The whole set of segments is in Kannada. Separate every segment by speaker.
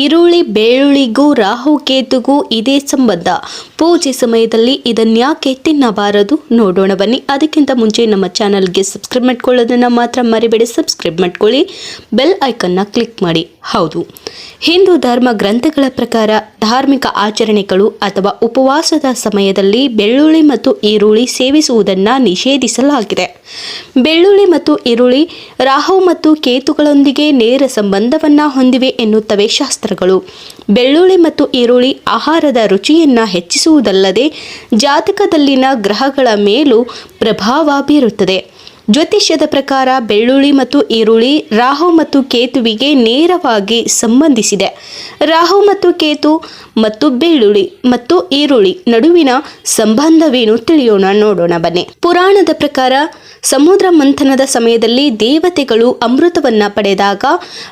Speaker 1: ಈರುಳ್ಳಿ ಬೆಳ್ಳುಳ್ಳಿಗೂ ರಾಹು ಕೇತುಗೂ ಇದೇ ಸಂಬಂಧ. ಪೂಜೆ ಸಮಯದಲ್ಲಿ ಇದನ್ಯಾಕೆ ತಿನ್ನಬಾರದು ನೋಡೋಣ ಬನ್ನಿ. ಅದಕ್ಕಿಂತ ಮುಂಚೆ ನಮ್ಮ ಚಾನಲ್ಗೆ ಸಬ್ಸ್ಕ್ರೈಬ್ ಮಾಡ್ಕೊಳ್ಳೋದನ್ನು ಮಾತ್ರ ಮರಿಬೇಡಿ. ಸಬ್ಸ್ಕ್ರೈಬ್ ಮಾಡ್ಕೊಳ್ಳಿ. ಬೆಲ್ ಐಕನ್ನ ಕ್ಲಿಕ್ ಮಾಡಿ. ಹೌದು. ಹಿಂದೂ ಧರ್ಮ ಗ್ರಂಥಗಳ ಪ್ರಕಾರ ಧಾರ್ಮಿಕ ಆಚರಣೆಗಳು ಅಥವಾ ಉಪವಾಸದ ಸಮಯದಲ್ಲಿ ಬೆಳ್ಳುಳ್ಳಿ ಮತ್ತು ಈರುಳ್ಳಿ ಸೇವಿಸುವುದನ್ನು ನಿಷೇಧಿಸಲಾಗಿದೆ. ಬೆಳ್ಳುಳ್ಳಿ ಮತ್ತು ಈರುಳ್ಳಿ ರಾಹು ಮತ್ತು ಕೇತುಗಳೊಂದಿಗೆ ನೇರ ಸಂಬಂಧವನ್ನ ಹೊಂದಿವೆ ಎನ್ನುತ್ತವೆ ಶಾಸ್ತ್ರಗಳು. ಬೆಳ್ಳುಳ್ಳಿ ಮತ್ತು ಈರುಳ್ಳಿ ಆಹಾರದ ರುಚಿಯನ್ನು ಹೆಚ್ಚಿಸುವುದಲ್ಲದೆ ಜಾತಕದಲ್ಲಿನ ಗ್ರಹಗಳ ಮೇಲೂ ಪ್ರಭಾವ ಬೀರುತ್ತದೆ. ಜ್ಯೋತಿಷ್ಯದ ಪ್ರಕಾರ ಬೆಳ್ಳುಳ್ಳಿ ಮತ್ತು ಈರುಳ್ಳಿ, ರಾಹು ಮತ್ತು ಕೇತುವಿಗೆ ನೇರವಾಗಿ ಸಂಬಂಧಿಸಿದೆ. ರಾಹು ಮತ್ತು ಕೇತು ಮತ್ತು ಬೆಳ್ಳುಳ್ಳಿ ಮತ್ತು ಈರುಳ್ಳಿ ನಡುವಿನ ಸಂಬಂಧವೇನು ತಿಳಿಯೋಣ ನೋಡೋಣ ಬನ್ನಿ. ಪುರಾಣದ ಪ್ರಕಾರ ಸಮುದ್ರ ಮಂಥನದ ಸಮಯದಲ್ಲಿ ದೇವತೆಗಳು ಅಮೃತವನ್ನ ಪಡೆದಾಗ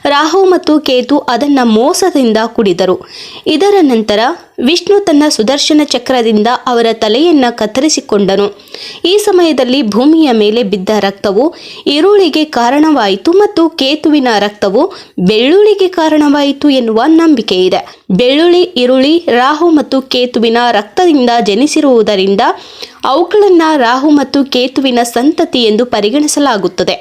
Speaker 1: ರಾಹು ಮತ್ತು ಕೇತು ಅದನ್ನ ಮೋಸದಿಂದ ಕುಡಿದರು. ಇದರ ನಂತರ ವಿಷ್ಣು ತನ್ನ ಸುದರ್ಶನ ಚಕ್ರದಿಂದ ಅವರ ತಲೆಯನ್ನ ಕತ್ತರಿಸಿಕೊಂಡನು. ಈ ಸಮಯದಲ್ಲಿ ಭೂಮಿಯ ಮೇಲೆ ಬಿದ್ದ ರಕ್ತವು ಈರುಳ್ಳಿಗೆ ಕಾರಣವಾಯಿತು ಮತ್ತು ಕೇತುವಿನ ರಕ್ತವು ಬೆಳ್ಳುಳ್ಳಿಗೆ ಕಾರಣವಾಯಿತು ಎನ್ನುವ ನಂಬಿಕೆ ಇದೆ. ಬೆಳ್ಳುಳ್ಳಿ, ಈರುಳ್ಳಿ, ರಾಹು ಮತ್ತು ಕೇತುವಿನ ರಕ್ತದಿಂದ ಜನಿಸಿರುವುದರಿಂದ ಅವುಗಳನ್ನು ರಾಹು ಮತ್ತು ಕೇತುವಿನ ಸಂತತಿ ಎಂದು ಪರಿಗಣಿಸಲಾಗುತ್ತದೆ.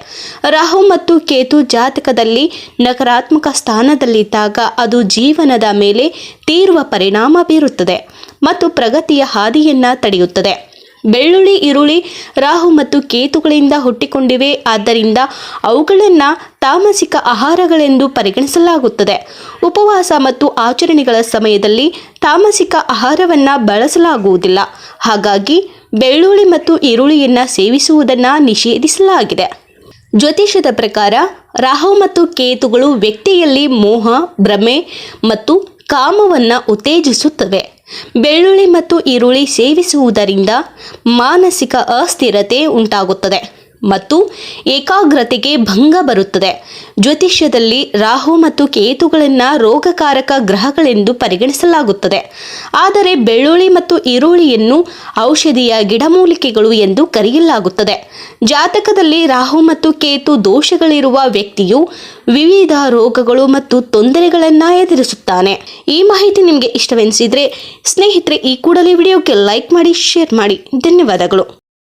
Speaker 1: ರಾಹು ಮತ್ತು ಕೇತು ಜಾತಕದಲ್ಲಿ ನಕಾರಾತ್ಮಕ ಸ್ಥಾನದಲ್ಲಿದ್ದಾಗ ಅದು ಜೀವನದ ಮೇಲೆ ತೀರುವ ಪರಿಣಾಮ ಬೀರುತ್ತದೆ ಮತ್ತು ಪ್ರಗತಿಯ ಹಾದಿಯನ್ನು ತಡೆಯುತ್ತದೆ. ಬೆಳ್ಳುಳ್ಳಿ, ಈರುಳ್ಳಿ, ರಾಹು ಮತ್ತು ಕೇತುಗಳಿಂದ ಹುಟ್ಟಿಕೊಂಡಿವೆ. ಆದ್ದರಿಂದ ಅವುಗಳನ್ನು ತಾಮಸಿಕ ಆಹಾರಗಳೆಂದು ಪರಿಗಣಿಸಲಾಗುತ್ತದೆ. ಉಪವಾಸ ಮತ್ತು ಆಚರಣೆಗಳ ಸಮಯದಲ್ಲಿ ತಾಮಸಿಕ ಆಹಾರವನ್ನು ಬಳಸಲಾಗುವುದಿಲ್ಲ. ಹಾಗಾಗಿ ಬೆಳ್ಳುಳ್ಳಿ ಮತ್ತು ಈರುಳ್ಳಿಯನ್ನು ಸೇವಿಸುವುದನ್ನು ನಿಷೇಧಿಸಲಾಗಿದೆ. ಜ್ಯೋತಿಷದ ಪ್ರಕಾರ ರಾಹು ಮತ್ತು ಕೇತುಗಳು ವ್ಯಕ್ತಿಯಲ್ಲಿ ಮೋಹ, ಭ್ರಮೆ ಮತ್ತು ಕಾಮವನ್ನು ಉತ್ತೇಜಿಸುತ್ತವೆ. ಬೆಳ್ಳುಳ್ಳಿ ಮತ್ತು ಈರುಳ್ಳಿ ಸೇವಿಸುವುದರಿಂದ ಮಾನಸಿಕ ಅಸ್ಥಿರತೆ ಉಂಟಾಗುತ್ತದೆ. ಮತ್ತು ಏಕಾಗ್ರತೆಗೆ ಭಂಗ ಬರುತ್ತದೆ. ಜ್ಯೋತಿಷ್ಯದಲ್ಲಿ ರಾಹು ಮತ್ತು ಕೇತುಗಳನ್ನು ರೋಗಕಾರಕ ಗ್ರಹಗಳೆಂದು ಪರಿಗಣಿಸಲಾಗುತ್ತದೆ. ಆದರೆ ಬೆಳ್ಳುಳ್ಳಿ ಮತ್ತು ಈರುಳ್ಳಿಯನ್ನು ಔಷಧಿಯ ಗಿಡಮೂಲಿಕೆಗಳು ಎಂದು ಕರೆಯಲಾಗುತ್ತದೆ. ಜಾತಕದಲ್ಲಿ ರಾಹು ಮತ್ತು ಕೇತು ದೋಷಗಳಿರುವ ವ್ಯಕ್ತಿಯು ವಿವಿಧ ರೋಗಗಳು ಮತ್ತು ತೊಂದರೆಗಳನ್ನು ಎದುರಿಸುತ್ತಾನೆ. ಈ ಮಾಹಿತಿ ನಿಮಗೆ ಇಷ್ಟವೆನಿಸಿದರೆ ಸ್ನೇಹಿತರೆ, ಈ ಕೂಡಲೇ ವಿಡಿಯೋಕ್ಕೆ ಲೈಕ್ ಮಾಡಿ, ಶೇರ್ ಮಾಡಿ. ಧನ್ಯವಾದಗಳು.